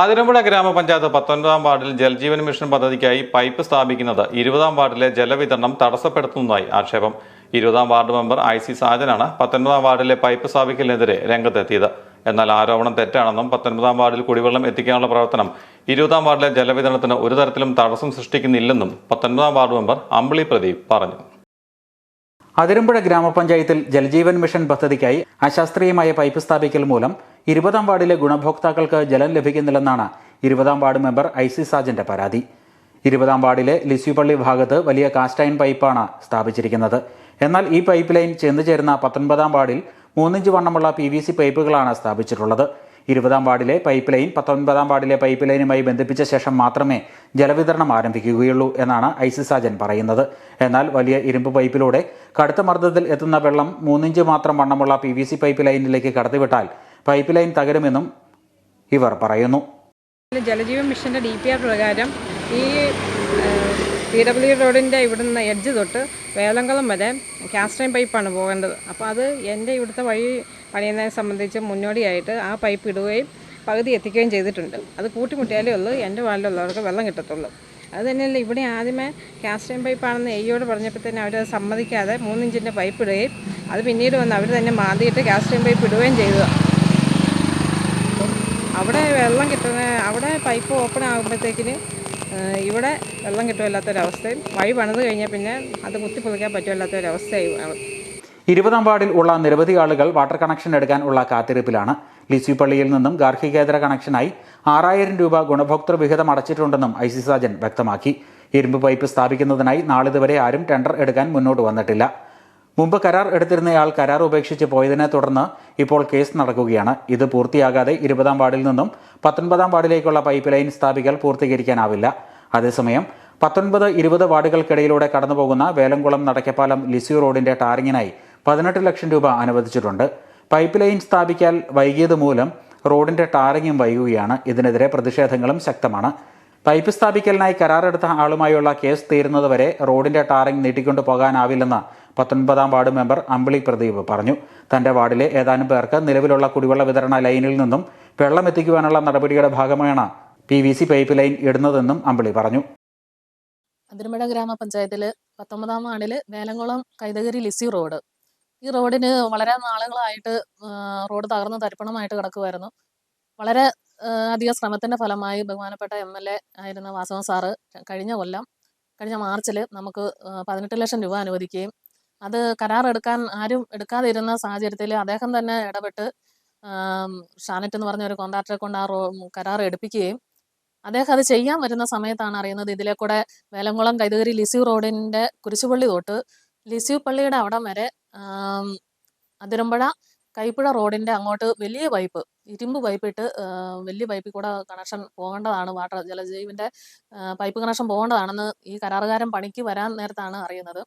അതിരമ്പുഴ ഗ്രാമപഞ്ചായത്ത് പത്തൊൻപതാം വാർഡിൽ ജൽജീവൻ മിഷൻ പദ്ധതിക്കായി പൈപ്പ് സ്ഥാപിക്കുന്നത് ഇരുപതാം വാർഡിലെ ജലവിതരണം തടസ്സപ്പെടുത്തുന്നതായി ആക്ഷേപം. ഇരുപതാം വാർഡ് മെമ്പർ ഐ സി സാജനാണ് പത്തൊൻപതാം വാർഡിലെ പൈപ്പ് സ്ഥാപിക്കലിനെതിരെ രംഗത്തെത്തിയത്. എന്നാൽ ആരോപണം തെറ്റാണെന്നും പത്തൊൻപതാം വാർഡിൽ കുടിവെള്ളം എത്തിക്കാനുള്ള പ്രവർത്തനം ഇരുപതാം വാർഡിലെ ജലവിതരണത്തിന് ഒരു തരത്തിലും തടസ്സം സൃഷ്ടിക്കുന്നില്ലെന്നും പത്തൊൻപതാം വാർഡ് മെമ്പർ അമ്പിളി പ്രദീപ് പറഞ്ഞു. അതിരമ്പുഴ ഗ്രാമപഞ്ചായത്തിൽ ജലജീവൻ മിഷൻ പദ്ധതിക്കായി അശാസ്ത്രീയമായ പൈപ്പ് സ്ഥാപിക്കൽ മൂലം ഇരുപതാം വാർഡിലെ ഗുണഭോക്താക്കൾക്ക് ജലം ലഭിക്കുന്നില്ലെന്നാണ് ഇരുപതാം വാർഡ് മെമ്പർ ഐ സി സാജന്റെ പരാതി. ഇരുപതാം വാർഡിലെ ലിസ്യുപള്ളി ഭാഗത്ത് വലിയ കാസ്റ്റൈൻ പൈപ്പാണ് സ്ഥാപിച്ചിരിക്കുന്നത്. എന്നാൽ ഈ പൈപ്പ് ലൈൻ ചെന്നു ചേരുന്ന പത്തൊൻപതാം വാർഡിൽ മൂന്നിഞ്ച് വണ്ണമുള്ള പി വി സി പൈപ്പുകളാണ് സ്ഥാപിച്ചിട്ടുള്ളത്. ഇരുപതാം വാർഡിലെ പൈപ്പ് ലൈൻ പത്തൊൻപതാം വാർഡിലെ പൈപ്പ് ലൈനുമായി ബന്ധിപ്പിച്ച ശേഷം മാത്രമേ ജലവിതരണം ആരംഭിക്കുകയുള്ളൂ എന്നാണ് ഐ സി സാജൻ പറയുന്നത്. എന്നാൽ വലിയ ഇരുമ്പ് പൈപ്പിലൂടെ കടുത്ത മർദ്ദത്തിൽ എത്തുന്ന വെള്ളം മൂന്നിഞ്ച് മാത്രം വണ്ണമുള്ള പി വി സി പൈപ്പ് ലൈനിലേക്ക് കടത്തിവിട്ടാൽ പൈപ്പ് ലൈൻ തകരുമെന്നും ഇവർ പറയുന്നു. ജലജീവൻ മിഷന്റെ ഡി പി ആർ പ്രകാരം ഈ പി ഡബ്ല്യു റോഡിന്റെ ഇവിടുന്ന് എഡ്ജ് തൊട്ട് വേലംകുളം വരെ കാസ്റ്റൈൻ പൈപ്പാണ് പോകേണ്ടത്. അപ്പോൾ അത് എന്റെ ഇവിടുത്തെ വഴി പണിയുന്നതിനെ സംബന്ധിച്ച് മുന്നോടിയായിട്ട് ആ പൈപ്പ് ഇടുകയും പകുതി എത്തിക്കുകയും ചെയ്തിട്ടുണ്ട്. അത് കൂട്ടിമുട്ടിയാലേ ഉള്ളൂ എന്റെ വാർഡിലുള്ളവർക്ക് വെള്ളം കിട്ടത്തുള്ളൂ. അത് തന്നെയല്ല ഇവിടെ ആദ്യമേ കാസ്റ്റൈൻ പൈപ്പാണെന്ന് എയ്യോട് പറഞ്ഞപ്പോൾ തന്നെ അവരത് സമ്മതിക്കാതെ മൂന്നിഞ്ചിന്റെ പൈപ്പ് ഇടുകയും അത് പിന്നീട് വന്ന് അവർ തന്നെ മാന്തിയിട്ട് കാസ്റ്റൈൻ പൈപ്പ് ഇടുകയും ചെയ്തു അവിടെ വെള്ളം കിട്ടുന്ന അവിടെ പൈപ്പ് ഓപ്പൺ ആകുമ്പോഴത്തേക്കിന് ഇവിടെ വെള്ളം കിട്ടുമല്ലാത്തൊരവസ്ഥയും വഴി പണിത് കഴിഞ്ഞാൽ പിന്നെ അത് കുത്തിപ്പൊളിക്കാൻ പറ്റുമല്ലാത്തൊരവസ്ഥയായി ഇരുപതാം വാർഡിൽ ഉള്ള നിരവധി ആളുകൾ വാട്ടർ കണക്ഷൻ എടുക്കാൻ ഉള്ള കാത്തിരിപ്പിലാണ്. ലിസിപ്പള്ളിയിൽ പള്ളിയിൽ നിന്നും ഗാർഹികേതര കണക്ഷനായി ആറായിരം രൂപ ഗുണഭോക്തൃ വിഹിതം അടച്ചിട്ടുണ്ടെന്നും ഐ സി സാജൻ വ്യക്തമാക്കി. ഇരുമ്പ് പൈപ്പ് സ്ഥാപിക്കുന്നതിനായി നാളിതുവരെ ആരും ടെൻഡർ എടുക്കാൻ മുന്നോട്ട് വന്നിട്ടില്ല. മുമ്പ് കരാർ എടുത്തിരുന്നയാൾ കരാർ ഉപേക്ഷിച്ച് പോയതിനെ തുടർന്ന് ഇപ്പോൾ കേസ് നടക്കുകയാണ്. ഇത് പൂർത്തിയാകാതെ ഇരുപതാം വാർഡിൽ നിന്നും പത്തൊൻപതാം വാർഡിലേക്കുള്ള പൈപ്പ് ലൈൻ സ്ഥാപിക്കൽ പൂർത്തീകരിക്കാനാവില്ല. അതേസമയം പത്തൊൻപത് ഇരുപത് വാർഡുകൾക്കിടയിലൂടെ കടന്നുപോകുന്ന വേലംകുളം നടക്കപ്പാലം ലിസ്യു റോഡിന്റെ ടാറിങ്ങിനായി പതിനെട്ട് ലക്ഷം രൂപ അനുവദിച്ചിട്ടുണ്ട്. പൈപ്പ് ലൈൻ സ്ഥാപിക്കാൻ വൈകിയത് മൂലം റോഡിന്റെ ടാറിങ്ങും വൈകുകയാണ്. ഇതിനെതിരെ പ്രതിഷേധങ്ങളും ശക്തമാണ്. പൈപ്പ് സ്ഥാപിക്കലിനായി കരാറെടുത്ത ആളുമായുള്ള കേസ് തീരുന്നതുവരെ റോഡിന്റെ ടാറിംഗ് നീട്ടിക്കൊണ്ടു പോകാനാവില്ലെന്ന് പത്തൊൻപതാം വാർഡ് മെമ്പർ അമ്പിളി പ്രദീപ് പറഞ്ഞു. തന്റെ വാർഡിലെ ഏതാനും പേർക്ക് നിലവിലുള്ള കുടിവെള്ള വിതരണ ലൈനിൽ നിന്നും വെള്ളം എത്തിക്കുവാനുള്ള നടപടിയുടെ ഭാഗമാണ് P V C pipe line ഇടുന്നതെന്നും Ambili പറഞ്ഞു. അതിരമ്പഴ ഗ്രാമപഞ്ചായത്തിൽ പത്തൊമ്പതാം വാർഡിൽ വേലംകുളം കൈതകരി ലിസി റോഡ്. ഈ റോഡിന് വളരെ നാളുകളായിട്ട് റോഡ് തകർന്ന് തരിപ്പണമായിട്ട് കിടക്കുമായിരുന്നു വളരെ അധികം ശ്രമത്തിന്റെ ഫലമായി ബഹുമാനപ്പെട്ട എം എൽ എ ആയിരുന്ന വാസവൻ സാറ് കഴിഞ്ഞ കൊല്ലം കഴിഞ്ഞ മാർച്ചിൽ നമുക്ക് പതിനെട്ട് ലക്ഷം രൂപ അനുവദിക്കുകയും അത് കരാർ എടുക്കാൻ ആരും എടുക്കാതിരുന്ന സാഹചര്യത്തിൽ അദ്ദേഹം തന്നെ ഇടപെട്ട് ഷാനറ്റ് എന്ന് പറഞ്ഞ ഒരു കോൺട്രാക്ടറെ കൊണ്ട് ആ റോ കരാർ എടുപ്പിക്കുകയും അദ്ദേഹം അത് ചെയ്യാൻ വരുന്ന സമയത്താണ് അറിയുന്നത് ഇതിലെ കൂടെ വേലംകുളം കൈതകരി ലിസ്യു റോഡിന്റെ കുരിശുപള്ളി തൊട്ട് ലിസ്യു പള്ളിയുടെ അവിടം വരെ അതിരമ്പുഴ കൈപ്പുഴ റോഡിന്റെ അങ്ങോട്ട് വലിയ പൈപ്പ് ഇരുമ്പ് പൈപ്പ് ഇട്ട് വലിയ പൈപ്പിൽ കൂടെ കണക്ഷൻ പോകേണ്ടതാണ്. വാട്ടർ ജലജീവിന്റെ പൈപ്പ് കണക്ഷൻ പോകേണ്ടതാണെന്ന് ഈ കരാറുകാരൻ പണിക്ക് വരാൻ നേരത്താണ് അറിയുന്നത്.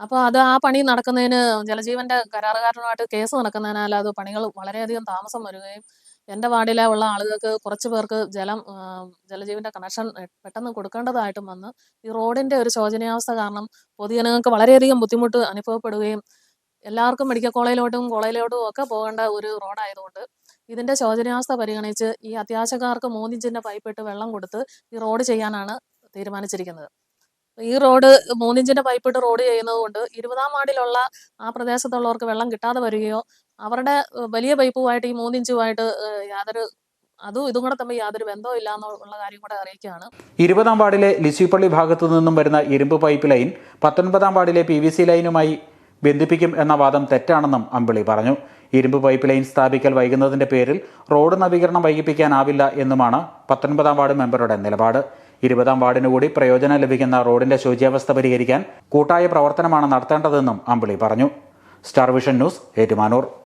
അപ്പോൾ അത് ആ പണി നടക്കുന്നതിന് ജലജീവന്റെ കരാറുകാരനുമായിട്ട് കേസ് നടക്കുന്നതിനാൽ അത് പണികൾ വളരെയധികം താമസം വരികയും എന്റെ വാർഡിലെ ഉള്ള ആളുകൾക്ക് കുറച്ച് പേർക്ക് ജലം ജലജീവന്റെ കണക്ഷൻ പെട്ടെന്ന് കൊടുക്കേണ്ടതായിട്ടും വന്ന് ഈ റോഡിന്റെ ഒരു ശോചനീയാവസ്ഥ കാരണം പൊതുജനങ്ങൾക്ക് വളരെയധികം ബുദ്ധിമുട്ട് അനുഭവപ്പെടുകയും എല്ലാവർക്കും മെഡിക്കൽ കോളേജിലോട്ടും കോളേജിലോട്ടും ഒക്കെ പോകേണ്ട ഒരു റോഡായതുകൊണ്ട് ഇതിന്റെ ശോചനീയാവസ്ഥ പരിഗണിച്ച് ഈ അത്യാവശ്യക്കാർക്ക് മൂന്നിഞ്ചിന്റെ പൈപ്പിട്ട് വെള്ളം കൊടുത്ത് ഈ റോഡ് ചെയ്യാനാണ് തീരുമാനിച്ചിരിക്കുന്നത്. ഈ റോഡ് മൂന്നിഞ്ചിന്റെ പൈപ്പിട്ട് റോഡ് ചെയ്യുന്നത് കൊണ്ട് ഇരുപതാം വാർഡിലുള്ള ആ പ്രദേശത്തുള്ളവർക്ക് വെള്ളം കിട്ടാതെ വരികയോ അവരുടെ വലിയ പൈപ്പുമായിട്ട് ഈ മൂന്നിഞ്ചുമായിട്ട് യാതൊരു അതും ഇതും കൂടെ തമ്മിൽ യാതൊരു ബന്ധവും ഇല്ല എന്നുള്ള കാര്യം കൂടെ അറിയിക്കുകയാണ്. ഇരുപതാം വാർഡിലെ ലിസിപ്പള്ളി ഭാഗത്തു നിന്നും വരുന്ന ഇരുമ്പ് പൈപ്പ് ലൈൻ പത്തൊൻപതാം വാർഡിലെ പി വി സി ലൈനുമായി ബന്ധിപ്പിക്കും എന്ന വാദം തെറ്റാണെന്നും അമ്പിളി പറഞ്ഞു. ഇരുമ്പ് പൈപ്പ് ലൈൻ സ്ഥാപിക്കൽ വൈകുന്നതിന്റെ പേരിൽ റോഡ് നവീകരണം വൈകിപ്പിക്കാനാവില്ല എന്നുമാണ് പത്തൊൻപതാം വാർഡ് മെമ്പറുടെ നിലപാട്. ഇരുപതാം വാർഡിനു കൂടി പ്രയോജനം ലഭിക്കുന്ന റോഡിന്റെ ശോച്യാവസ്ഥ പരിഹരിക്കാൻ കൂട്ടായ പ്രവർത്തനമാണ് നടത്തേണ്ടതെന്നും അമ്പിളി പറഞ്ഞു. Star vision news Ettumanoor.